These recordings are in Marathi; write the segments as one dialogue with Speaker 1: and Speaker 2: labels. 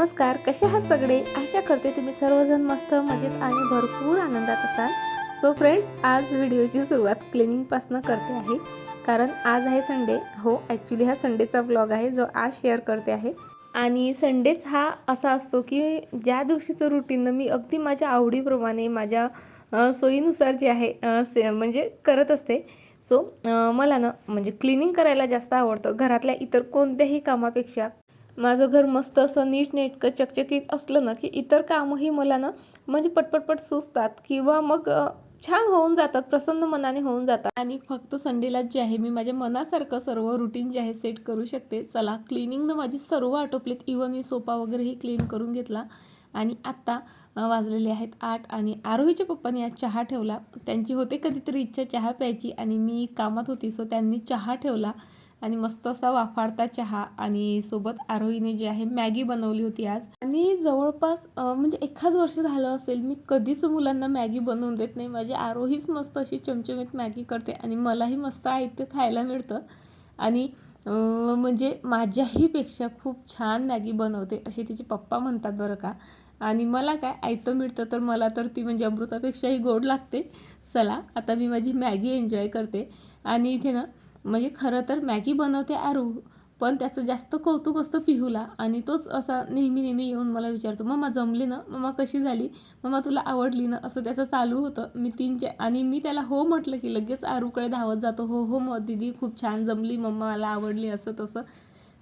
Speaker 1: नमस्कार कसे आहात सगळे? आशा करते तुम्ही सर्वजण मस्त मजेत आणि भरपूर आनंदात असाल. सो फ्रेंड्स आज व्हिडिओची सुरुवात क्लिनिंगपासनं करते आहे. कारण आज आहे संडे हो ॲक्च्युली हा संडेचा ब्लॉग आहे जो आज शेअर करते आहे. आणि संडेच हा असा असतो की ज्या दिवशीचं रुटीन मी अगदी माझ्या आवडीप्रमाणे माझ्या सोयीनुसार जे आहे से म्हणजे करत असते. सो मला ना म्हणजे क्लिनिंग करायला जास्त आवडतं. घरातल्या इतर कोणत्याही कामापेक्षा. माझं घर मस्त असं नीटनेटकं चकचकीत असलं ना की इतर कामंही मला ना म्हणजे पटपटपट सुचतात किंवा मग छान होऊन जातात प्रसन्न मनाने होऊन जातात. आणि फक्त संडेलाच जे आहे मी माझ्या मनासारखं सर्व रुटीन जे आहे सेट करू शकते. चला क्लिनिंगनं माझी सर्व आटोपलेत. इवन मी सोपा वगैरेही क्लीन करून घेतला. आणि आत्ता वाजलेले आहेत आठ आणि आरोहीच्या पप्पाने आज चहा ठेवला. त्यांची होते कधीतरी इच्छा चहा प्यायची आणि मी कामात होती सो त्यांनी चहा ठेवला. आणि मस्त असा वाफाडता चहा आणि सोबत आरोहीने जे आहे मॅगी बनवली होती आज. आणि जवळपास म्हणजे एखाद वर्ष झालं असेल मी कधीच मुलांना मॅगी बनवून देत नाही. माझी आरोहीच मस्त अशी चमचमीत मॅगी करते आणि मलाही मस्त आहे ते खायला मिळतं. आणि म्हणजे माझ्याहीपेक्षा खूप छान मॅगी बनवते असे तिचे पप्पा म्हणतात बरं का. आणि मला काय आयतं मिळतं तर मला तर ती म्हणजे अमृतापेक्षाही गोड लागते. चला आता मी माझी मॅगी एन्जॉय करते. आणि इथे ना म्हणजे खरं तर मॅगी बनवते आरू पण त्याचं जास्त कौतुक असतं पिहूला. आणि तोच असा नेहमी नेहमी येऊन मला विचारतो मम्मा जमली ना? मम्मा कशी झाली? मम्मा तुला आवडली ना? असं त्याचं चालू होतं. मी तीन आणि मी त्याला हो म्हटलं की लगेच आरूकडे धावत जातो. हो हो मग दीदी खूप छान जमली. मम्मा मला आवडली असं तसं.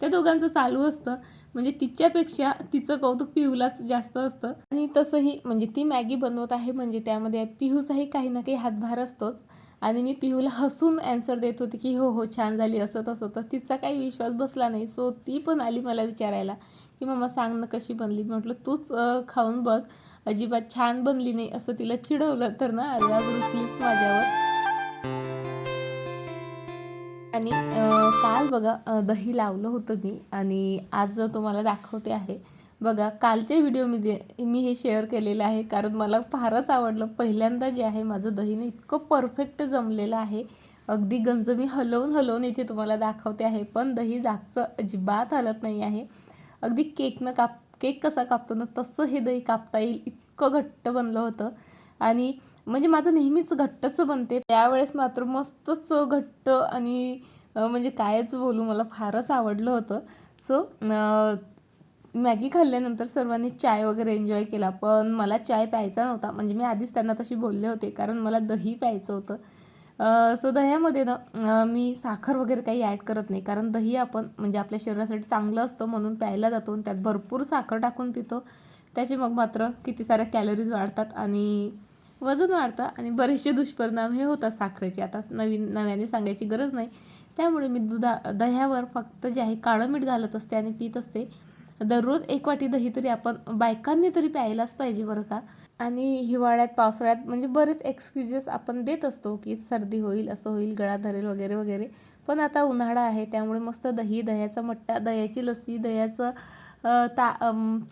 Speaker 1: त्या दोघांचं चालू असतं. म्हणजे तिच्यापेक्षा तिचं कौतुक पिहूलाच जास्त असतं. आणि तसंही म्हणजे ती मॅगी बनवत आहे म्हणजे त्यामध्ये पिहूचाही काही ना काही हातभार असतोच. आणि मी पिहूला हसून ॲन्सर देत होती की हो हो छान झाली असं तसं. तर तिचा काही विश्वास बसला नाही. सो ती पण आली मला विचारायला की मम्मा सांग ना कशी बनली? म्हटलं तूच खाऊन बघ. अजिबात छान बनली नाही असं तिला चिडवलं. तर ना अर्धा रुचलीच रुसलीच माझ्यावर. आणि काल बघा दही लावलं होतं मी आणि आज तुम्हाला दाखवते आहे बघा कालच्या व्हिडिओमध्ये मी हे शेअर केलेलं आहे. कारण मला फारच आवडलं. पहिल्यांदा जे आहे माझं दहीनं इतकं परफेक्ट जमलेलं आहे. अगदी गंज मी हलवून हलवून इथे तुम्हाला दाखवते आहे. पण दही जागचं अजिबात हलत नाही आहे. अगदी केकनं काप केक कसा कापतो ना तसं हे दही कापता येईल. इतकं घट्ट बनलं होतं. आणि म्हणजे माझं नेहमीच घट्टच बनते. त्यावेळेस मात्र मस्तच घट्ट आणि म्हणजे कायच बोलू मला फारच आवडलं होतं. सो मॅगी खाल्ल्यानंतर सर्वांनी चाय वगैरे एन्जॉय केला. पण मला चाय प्यायचा नव्हता. म्हणजे मी आधीच त्यांना तशी बोलले होते. कारण मला दही प्यायचं होतं. सो दह्यामध्ये ना मी साखर वगैरे काही ॲड करत नाही. कारण दही आपण म्हणजे आपल्या शरीरासाठी चांगलं असतं म्हणून प्यायला जातो आणि त्यात भरपूर साखर टाकून पितो. त्याचे मग मात्र किती साऱ्या कॅलरीज वाढतात आणि वजन वाढतं आणि बरेचसे दुष्परिणाम हे होतात साखरेचे. आता नवीन नव्याने सांगायची गरज नाही. त्यामुळे मी दुधा दह्यावर फक्त जे आहे काळं मीठ घालत असते आणि पित असते. दररोज एक वाटी दही तरी आपण बायकांनी तरी प्यायलाच पाहिजे बरं का? आणि हिवाळ्यात पावसाळ्यात म्हणजे बरेच एक्सक्युजेस आपण देत असतो की सर्दी होईल असं होईल गळा धरेल वगैरे वगैरे. पण आता उन्हाळा आहे त्यामुळे मस्त दही दह्याचा मट्टा दह्याची लस्सी दह्याचं ता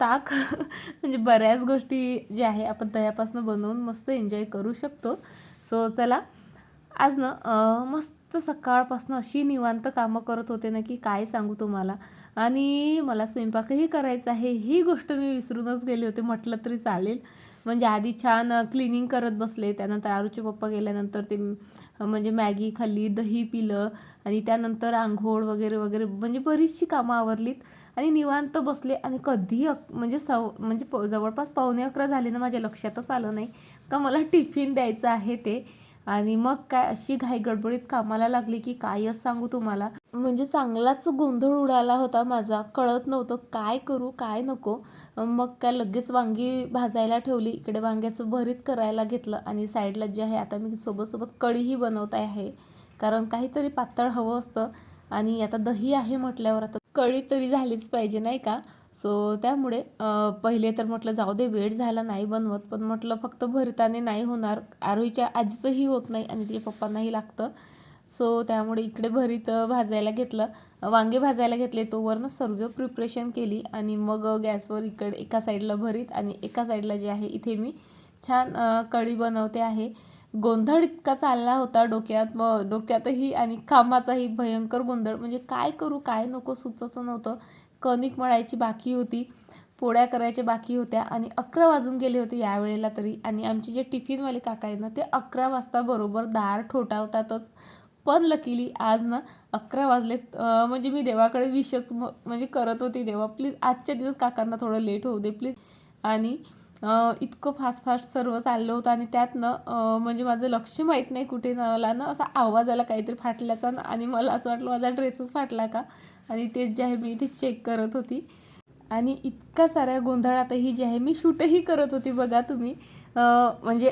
Speaker 1: ताक म्हणजे बऱ्याच गोष्टी ज्या आहे आपण दह्यापासून बनवून मस्त एन्जॉय करू शकतो. सो चला. आज ना मस्त सकाळपासून अशी निवांत कामं करत होते ना की काय सांगू तुम्हाला? आणि मला स्वयंपाकही करायचा आहे ही गोष्ट मी विसरूनच गेले होते म्हटलं तरी चालेल. म्हणजे आधी छान क्लिनिंग करत बसले त्यानंतर आरूचे पप्पा गेल्यानंतर ते म्हणजे मॅगी खाल्ली दही पिलं आणि त्यानंतर आंघोळ वगैरे वगैरे म्हणजे बरीचशी कामं आवरलीत. आणि निवांत बसले आणि कधी अक म्हणजे सव म्हणजे प जवळपास पावणे अकरा झाले ना माझ्या लक्षातच आलं नाही. का मला टिफिन द्यायचं आहे ते? आणि मग काय अशी घाई गडबडीत कामाला लागली की कायच सांगू तुम्हाला? म्हणजे चांगलाच गोंधळ उडाला होता माझा. कळत नव्हतं काय करू काय नको. मग काय लगेच वांगी भाजायला ठेवली. इकडे वांग्याचं भरीत करायला घेतलं आणि साईडला जे आहे आता मी सोबत सोबत कढीही बनवत आहे. कारण काहीतरी पातळ हवं असतं आणि आता दही आहे म्हटल्यावर आता कढी तरी झालीच पाहिजे नाही का? सो त्यामुळे पहिले तर म्हटलं जाऊ दे वेळ झाला नाही बनवत. पण म्हटलं फक्त भरताने नाही होणार. आरोहीच्या आजीचंही होत नाही आणि तिच्या पप्पांनाही लागतं. सो त्यामुळे इकडे भरीत भाजायला घेतलं. वांगे भाजायला घेतले. तोवरनं सर्व प्रिपरेशन केली आणि मग गॅसवर इकडे एका साईडला भरीत आणि एका साईडला जे आहे इथे मी छान कळी कढी बनवते आहे. गोंधळ इतका चालला होता डोक्यात मग डोक्यातही आणि कामाचाही भयंकर गोंधळ. म्हणजे काय करू काय नको सुचत नव्हतं. कणिक मळायची बाकी होती पोळ्या करायच्या बाकी होत्या आणि अकरा वाजून गेले होते यावेळेला तरी. आणि आमचे जे टिफिनवाले काका आहेत ना ते अकरा वाजता बरोबर दार ठोठावतातच. पण लकीली आज ना अकरा वाजले म्हणजे मी देवाकडे विशच म- म्हणजे करत होती देवा. प्लीज आजच्या दिवस काकांना थोडं लेट होऊ दे प्लीज. आणि इतकं फास्ट फास्ट सर्व चाललं होतं आणि त्यातनं म्हणजे माझं लक्ष माहीत नाही कुठे मला ना असा आवाज आला काहीतरी फाटल्याचा आणि मला असं वाटलं माझा ड्रेसच फाटला का? आणि तेच जे आहे मी ते चेक करत होती. आणि इतका साऱ्या गोंधळातही जे आहे मी शूटही करत होती बघा तुम्ही. म्हणजे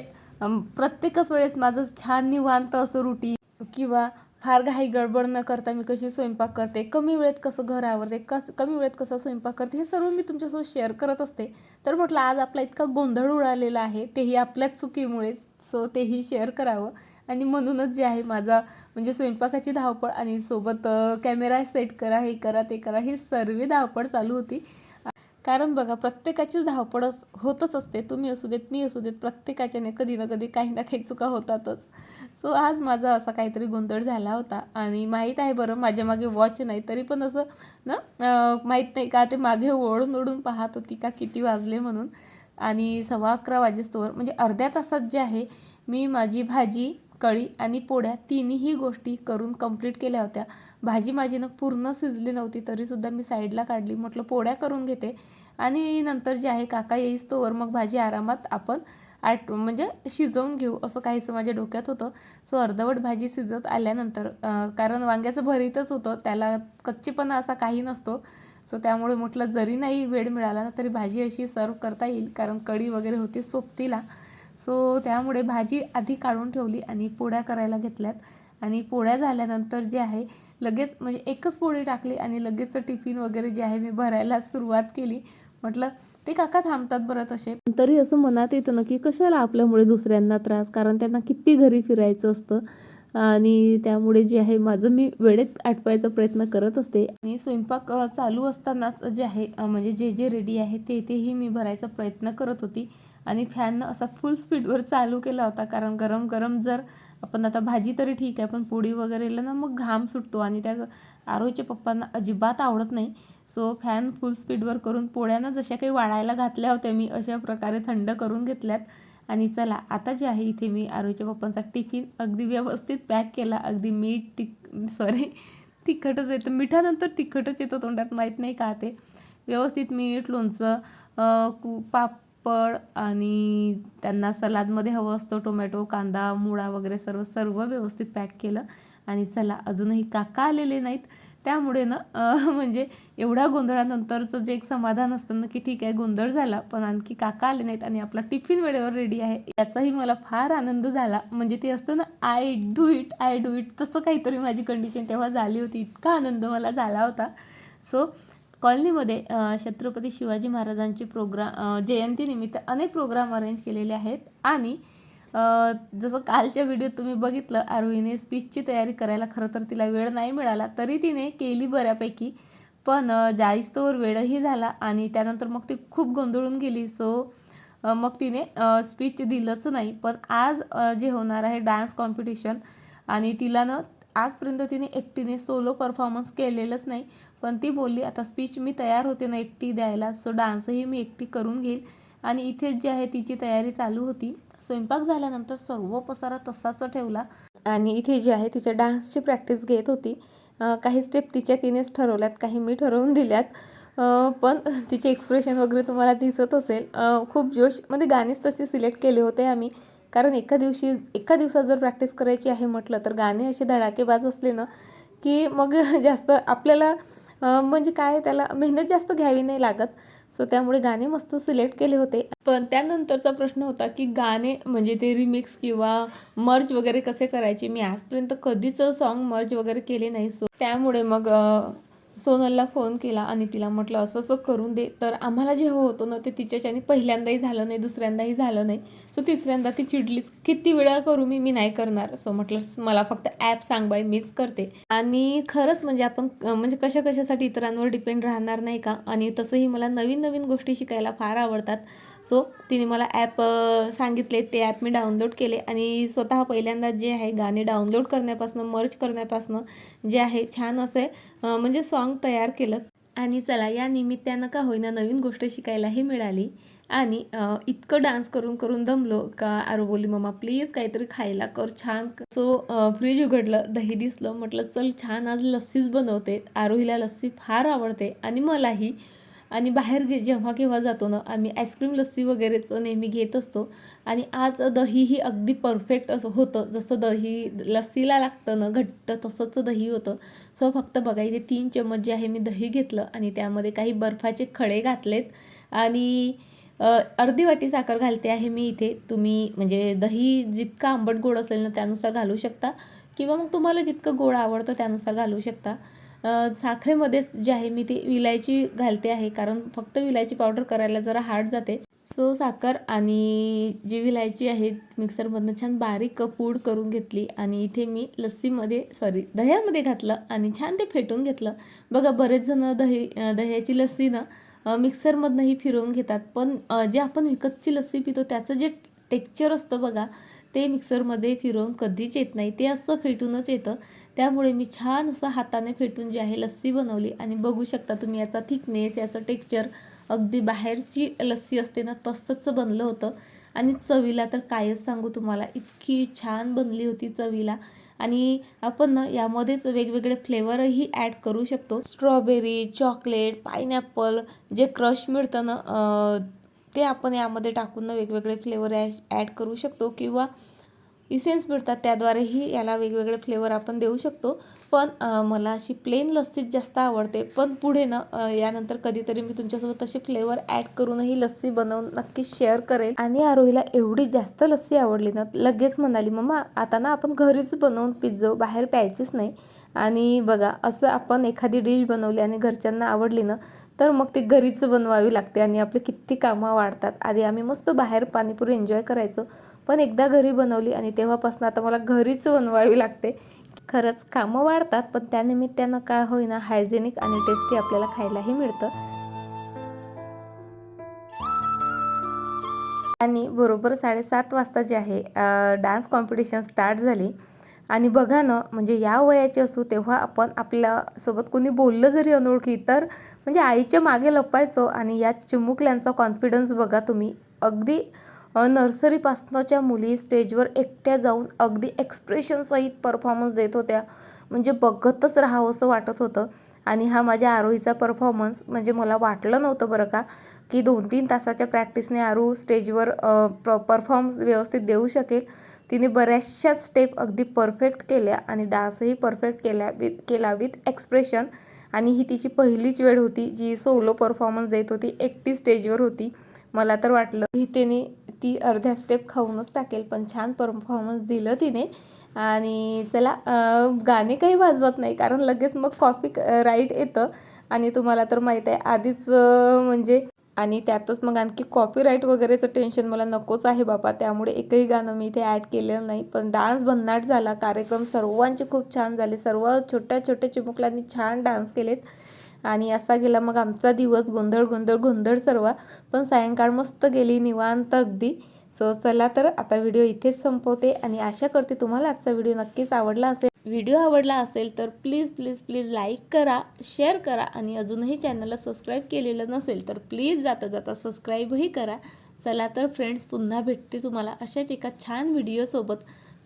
Speaker 1: प्रत्येकच वेळेस माझं छान निवांत असं रुटीन किंवा फार घाई गडबड न करता मी कशी स्वयंपाक करते कमी वेळेत कसं घर आवरते कस कमी वेळेत कसं स्वयंपाक करते हे सर्व मी तुमच्यासोबत शेअर करत असते. तर म्हटलं आज आपला इतका गोंधळ उडालेला आहे तेही आपल्याच चुकीमुळे सो तेही शेअर करावं. आणि म्हणूनच जे आहे माझा म्हणजे स्वयंपाकाची धावपळ आणि सोबत कॅमेरा सेट करा हे करा ते करा ही सर्व धावपळ चालू होती. कारण बघा प्रत्येकाचीच धावपळ होतच असते. तुम्ही असू देत मी असू देत प्रत्येकाच्याने कधी ना कधी काही ना काही चुका होतातच. सो आज माझा असा काहीतरी गोंधळ झाला होता आणि माहीत आहे बरं माझ्या मागे वॉच नाही तरी पण असं ना माहीत नाही का ते मागे ओढून ओढून पाहत होती का किती वाजले म्हणून. आणि सव्वा अकरा वाजेस्तोवर म्हणजे अर्ध्या तासात जे आहे मी माझी भाजी कढी आणि पोळ्या तिन्ही गोष्टी करून कंप्लीट केल्या होत्या. भाजी माझी ना पूर्ण शिजली नव्हती तरीसुद्धा मी साईडला काढली. म्हटलं पोळ्या करून घेते. आणि नंतर जे आहे काका येईस तोवर मग भाजी आरामात आपण आट म्हणजे शिजवून घेऊ असं काहीसं माझ्या डोक्यात होतं. सो अर्धवट भाजी शिजत आल्यानंतर कारण वांग्याचं भरीतच होतं त्याला कच्चेपणा असा काही नसतो. सो त्यामुळे म्हटलं जरी नाही वेळ मिळाला ना तरी भाजी अशी सर्व करता येईल कारण कढी वगैरे होती सोबतीला. सो त्यामुळे भाजी आधी काढून ठेवली आणि पोळ्या करायला घेतल्यात. आणि पोळ्या झाल्यानंतर जे आहे लगेच म्हणजे एकच पोळी टाकली आणि लगेच टिफिन वगैरे जे आहे मी भरायला सुरुवात केली. म्हटलं ते काका थांबतात बरं तसे. तरी असं मनात येतं ना की कशाला आपल्यामुळे दुसऱ्यांना त्रास? कारण त्यांना किती घरी फिरायचं असतं. आणि त्यामुळे जे आहे माझं मी वेळेत आटवायचा प्रयत्न करत असते. आणि स्वयंपाक चालू असतानाच जे आहे म्हणजे जे जे रेडी आहे ते तेही मी भरायचा प्रयत्न करत होती. आणि फॅन असा फुल स्पीडवर चालू केला होता. कारण गरम गरम जर आपण आता भाजी तरी ठीक आहे पण पोळी वगैरेला ना मग घाम सुटतो आणि त्या आरोच्या पप्पांना अजिबात आवडत नाही. सो फॅन फुल स्पीडवर करून पोळ्यानं जशा काही वाळायला घातल्या होत्या मी अशा प्रकारे थंड करून घेतल्यात. आणि चला आता जे आहे इथे मी आरोच्या पप्पांचा टिफिन अगदी व्यवस्थित पॅक केला. अगदी मीठ टिक सॉरी तिखटच येतं मिठानंतर तिखटच येतं तोंडात माहीत नाही का ते. व्यवस्थित मीठ लोणचं पाप पळ आणि त्यांना सलादमध्ये हवं असतं टोमॅटो कांदा मुळा वगैरे सर्व सर्व व्यवस्थित पॅक केलं. आणि चला अजूनही काका आलेले नाहीत. त्यामुळे ना म्हणजे एवढ्या गोंधळानंतरचं जे एक समाधान असतं ना की ठीक आहे गोंधळ झाला पण आणखी काका आले नाहीत आणि आपला टिफिन वेळेवर रेडी आहे. याचाही मला फार आनंद झाला. म्हणजे ते असतं ना I do it I do it तसं काहीतरी माझी कंडिशन तेव्हा झाली होती. इतका आनंद मला झाला होता. सो कॉलनीमध्ये छत्रपती शिवाजी महाराजांची प्रोग्राम जयंतीनिमित्त अनेक प्रोग्राम अरेंज केलेले आहेत. आणि जसं कालच्या व्हिडिओत तुम्ही बघितलं आरोहीने स्पीचची तयारी करायला खरं तर तिला वेळ नाही मिळाला तरी तिने केली बऱ्यापैकी. पण जाईस्तोवर वेळही झाला आणि त्यानंतर मग ती खूप गोंधळून गेली. सो मग तिने स्पीच दिलंच नाही. पण आज जे होणार आहे डान्स कॉम्पिटिशन आणि तिला ना आजपर्यंत तिने एकटीने सोलो परफॉर्मन्स केलेलंच नाही. पण ती बोलली आता स्पीच मी तयार होते ना एकटी द्यायला सो डान्सही मी एकटी करून घेईल. आणि इथेच जे आहे तिची तयारी चालू होती. स्वयंपाक झाल्यानंतर सर्व पसारा तसाच ठेवला आणि इथे जे आहे तिच्या डान्सची प्रॅक्टिस घेत होती. काही स्टेप तिच्या तिनेच ठरवल्यात काही मी ठरवून दिल्यात. पण तिचे एक्सप्रेशन वगैरे तुम्हाला दिसत असेल. खूप जोश म्हणजे गाणीच तसे सिलेक्ट केले होते आम्ही. कारण एका दिवशी एका दिवसात जर प्रॅक्टिस करायची आहे म्हटलं तर गाणे असे धडाकेबाज असले ना की मग जास्त आपल्याला म्हणजे काय त्याला मेहनत जास्त घ्यावी नाही लागत. सो त्यामुळे गाणे मस्त सिलेक्ट केले होते. पण त्यानंतरचा प्रश्न होता की गाणे म्हणजे ते रिमिक्स किंवा मर्ज वगैरे कसे करायचे? मी आजपर्यंत कधीच सॉन्ग मर्ज वगैरे केले नाही. सो त्यामुळे मग सोनलला फोन केला आणि तिला म्हटलं असं असं करून दे. तर आम्हाला जे हवं होतं ना ते तिच्याच्याने पहिल्यांदाही झालं नाही दुसऱ्यांदाही झालं नाही. सो तिसऱ्यांदा ती चिडलीच. किती वेळा करू मी? मी नाही करणार. सो म्हटलं मला फक्त ॲप सांग बाय मीच करते. आणि खरंच म्हणजे आपण म्हणजे कशा कशासाठी इतरांवर डिपेंड राहणार नाही का? आणि तसंही मला नवीन नवीन गोष्टी शिकायला फार आवडतात. सो तिने मला ॲप सांगितले. ते ॲप मी डाउनलोड केले आणि स्वतः पहिल्यांदा जे आहे गाणे डाउनलोड करण्यापासून मर्च करण्यापासून जे आहे छान असे म्हणजे सॉन्ग तयार केलं. आणि चला या निमित्तानं का होईना नवीन गोष्ट शिकायलाही मिळाली. आणि इतकं डान्स करून करून दमलो का आरो बोली मम्मा प्लीज काहीतरी खायला कर छान सो फ्रीज उघडलं दही दिसलं म्हटलं चल छान आज लस्सीच बनवते. आरोहीला लस्सी फार आवडते आणि मलाही आणि बाहेर गे जेव्हा केव्हा जातो ना आम्ही आईस्क्रीम लस्सी वगैरेचं नेहमी घेत असतो. आणि आज दही ही अगदी परफेक्ट असं होतं. जसं दही लस्सीला लागतं ना घट्ट तसंच दही होतं. सो फक्त बघा इथे तीन चम्मच जे आहे मी दही घेतलं आणि त्यामध्ये काही बर्फाचे खडे घातलेत. आणि अर्धी वाटी साखर घालते आहे मी इथे. तुम्ही म्हणजे दही जितकं आंबट गोड असेल ना त्यानुसार घालू शकता. किंवा मग तुम्हाला जितकं गोड आवडतं त्यानुसार घालू शकता. साखरेमध्येच जे आहे मी ती विलायची घालते आहे. कारण फक्त विलायची पावडर करायला जरा हार्ड जाते. सो साखर आणि जी विलायची आहे मिक्सरमधनं छान बारीक पूड करून घेतली आणि इथे मी लस्सीमध्ये सॉरी दह्यामध्ये घातलं आणि छान ते फेटून घेतलं. बघा बरेच जण दही दह्याची लस्सी ना मिक्सरमधनंही फिरवून घेतात. पण जे आपण विकतची लस्सी पितो त्याचं जे टेक्चर असतं बघा ते मिक्सरमध्ये फिरवून कधीच येत नाही. ते असं फेटूनच येतं. त्यामुळे मी छान असं हाताने फेटून जी आहे लस्सी बनवली. आणि बघू शकता तुम्ही याचा थिकनेस याचं टेक्चर अगदी बाहेरची लस्सी असते ना तसंच बनलं होतं. आणि चवीला तर कायच सांगू तुम्हाला इतकी छान बनली होती चवीला. आणि आपण ना यामध्येच वेगवेगळे फ्लेवरही ॲड करू शकतो. स्ट्रॉबेरी चॉकलेट पायनॅपल जे क्रश मिळतं ना ते आपण यामध्ये टाकून ना वेगवेगळे फ्लेवर ॲड करू शकतो. किंवा इसेन्स मिळतात त्याद्वारेही याला वेगवेगळे फ्लेवर आपण देऊ शकतो. पण मला अशी प्लेन लस्सीच जास्त आवडते. पण पुढे ना यानंतर कधीतरी मी तुमच्यासोबत तसे फ्लेवर ॲड करूनही लस्सी बनवून नक्कीच शेअर करेल. आणि आरोहीला एवढी जास्त लस्सी आवडली ना लगेच म्हणाली मम्मा आता ना आपण घरीच बनवून पिझ्झो बाहेर प्यायचीच नाही. आणि बघा असं आपण एखादी डिश बनवली आणि घरच्यांना आवडली ना तर मग ती घरीच बनवावी लागते आणि आपली किती कामं वाढतात. आधी आम्ही मस्त बाहेर पाणीपुरी एन्जॉय करायचो. पण एकदा घरी बनवली आणि तेव्हापासून आता मला घरीच बनवावी लागते. खरंच कामं वाढतात पण त्यानिमित्तानं काय होईना हायजेनिक आणि टेस्टी आपल्याला खायलाही मिळतं. आणि बरोबर साडेसात वाजता जे आहे डान्स कॉम्पिटिशन स्टार्ट झाली. आणि बघा ना म्हणजे या वयाचे असू तेव्हा आपण आपल्यासोबत कोणी बोललं जरी अनोळखी तर म्हणजे आईच्या मागे लपायचो आणि या चिमुकल्यांचा कॉन्फिडन्स बघा तुम्ही. अगदी नर्सरीपासनंच्या मुली स्टेजवर एकट्या जाऊन अगदी एक्सप्रेशनसहित परफॉर्मन्स देत होत्या. म्हणजे बघतच राहावं असं वाटत होतं. आणि हा माझ्या आरोहीचा परफॉर्मन्स म्हणजे मला वाटलं नव्हतं बरं का की दोन तीन तासाच्या प्रॅक्टिसने आरू स्टेजवर परफॉर्म व्यवस्थित देऊ शकेल. तिने बऱ्याचशाच स्टेप अगदी परफेक्ट केल्या आणि डान्सही परफेक्ट केल्या विथ केला विथ एक्सप्रेशन. आणि ही तिची पहिलीच वेळ होती जी सोलो परफॉर्मन्स देत होती एकटी स्टेजवर होती. मला तर वाटलं की तिने ती अर्ध्या स्टेप खाऊनच टाकेल पण छान परफॉर्मन्स दिलं तिने. आणि चला गाणे काही वाजवत नाही कारण लगेच मग कॉपी राईट येतं. आणि तुम्हाला तर माहीत आहे आधीच म्हणजे आणि त्यातच मग आणखी कॉपीराईट वगैरेचं टेन्शन मला नकोच आहे बाबा. त्यामुळे एकही गाणं मी इथे ॲड केलेलं नाही. पण डान्स भन्नाट झाला. कार्यक्रम सर्वांचे खूप छान झाले. सर्व छोट्या छोट्या चिमुकल्यांनी छान डान्स केलेत. आणि असा गेला मग आमचा दिवस गोंधळ गोंधळ गोंधळ सर्व. पण सायंकाळ मस्त गेली निवांत अगदी. सो चला तर आता व्हिडिओ इथेच संपवते आणि आशा करते तुम्हाला आजचा व्हिडिओ नक्कीच आवडला असेल. व्हिडिओ आवडला असेल तर प्लीज प्लीज प्लीज लाईक करा शेअर करा आणि अजूनही चॅनलला सबस्क्राईब केलेलं नसेल तर प्लीज जाता जाता सबस्क्राईबही करा. चला तर फ्रेंड्स पुन्हा भेटते तुम्हाला अशाच एका छान व्हिडिओसोबत.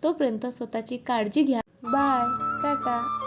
Speaker 1: तोपर्यंत स्वतःची काळजी घ्या. बाय. टाटा.